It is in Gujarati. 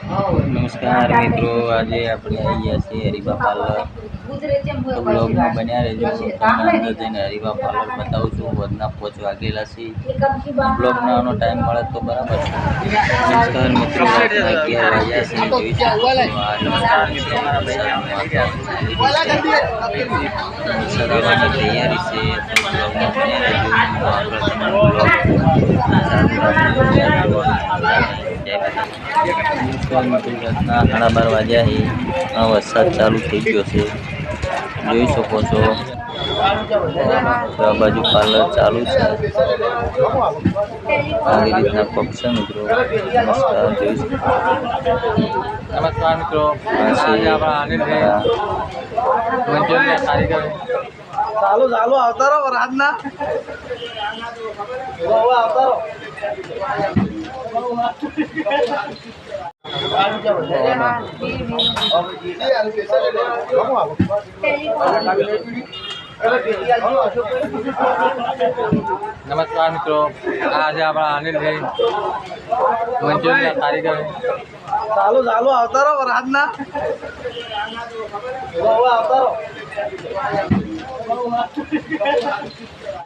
નમસ્કાર મિત્રો, આજે આપણે આવી ગયા છીએ હરિભા પાર્લર. તો બ્લોગમાં બન્યા રહેજો. તમને અંદર જઈને હરિભા પાર્લર બતાવું છું. વધના પોચ વાગેલા છે. બ્લોગ નાનો ટાઈમ મળે તો બરાબર નમસ્કાર મિત્રો છે જોઈ શકો તૈયારી છે તો આપણે તમારો બ્લોગ રાતના બાર વાગ્યા છે વરસાદ ચાલુ થઈ ગયો છે જોઈ શકો છો આ બાજુ પાર્લર ચાલુ છે આવી રીતના. પક્ષ મિત્રો નમસ્કાર જોઈ શકો નમસ્કાર મિત્રો છે ચાલુ ચાલુ આવતા રહો રાજના આવતા રહો નમસ્કાર મિત્રો. આજે આપણા અનિલભાઈ મંચુરિયન કારીગર ચાલુ ચાલુ આવતા રહો હવે આવતા રહો